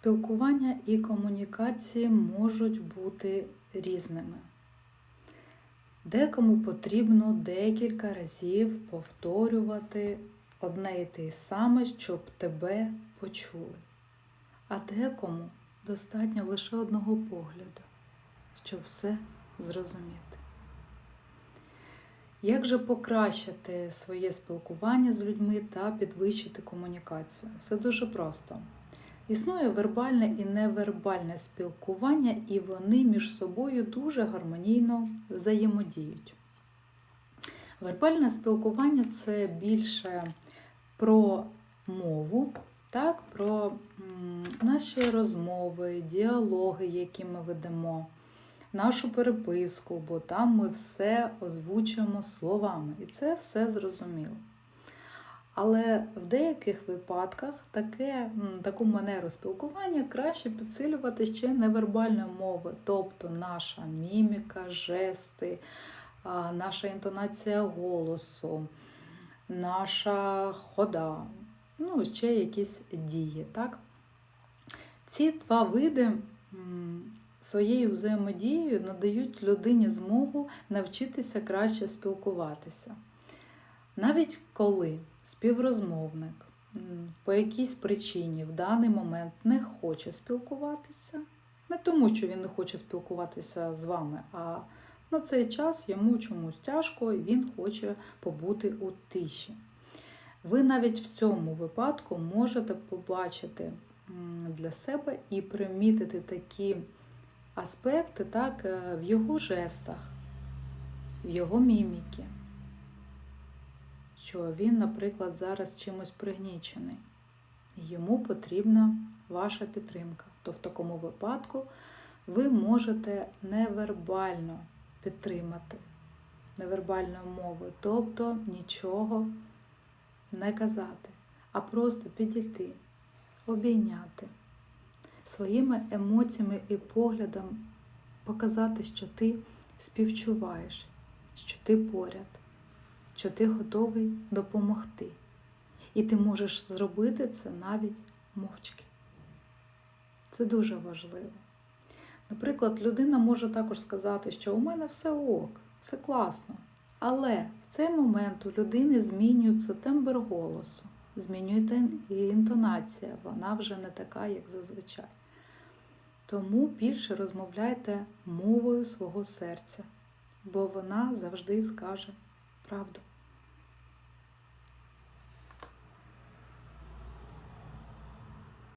Спілкування і комунікації можуть бути різними. Декому потрібно декілька разів повторювати одне і те саме, щоб тебе почули. А декому достатньо лише одного погляду, щоб все зрозуміти. Як же покращити своє спілкування з людьми та підвищити комунікацію? Все дуже просто. Існує вербальне і невербальне спілкування, і вони між собою дуже гармонійно взаємодіють. Вербальне спілкування це більше про мову, так, про наші розмови, діалоги, які ми ведемо, нашу переписку, бо там ми все озвучуємо словами, і це все зрозуміло. Але в деяких випадках таке, таку манеру спілкування краще підсилювати ще невербальною мовою, тобто наша міміка, жести, наша інтонація голосу, наша хода, ну, ще якісь дії. Так? Ці два види своєю взаємодією надають людині змогу навчитися краще спілкуватися. Навіть коли співрозмовник по якійсь причині в даний момент не хоче спілкуватися, не тому, що він не хоче спілкуватися з вами, а на цей час йому чомусь тяжко і він хоче побути у тиші. Ви навіть в цьому випадку можете побачити для себе і примітити такі аспекти так, е, в його жестах, в його міміки що він, наприклад, зараз чимось пригнічений. Йому потрібна ваша підтримка. То в такому випадку ви можете невербально підтримати невербальною мовою, тобто нічого не казати, а просто підійти, обійняти своїми емоціями і поглядом показати, що ти співчуваєш, що ти поряд що ти готовий допомогти. І ти можеш зробити це навіть мовчки. Це дуже важливо. Наприклад, людина може також сказати, що у мене все ок, все класно. Але в цей момент у людини змінюється тембр голосу, змінюється інтонація, вона вже не така, як зазвичай. Тому більше розмовляйте мовою свого серця, бо вона завжди скаже правду.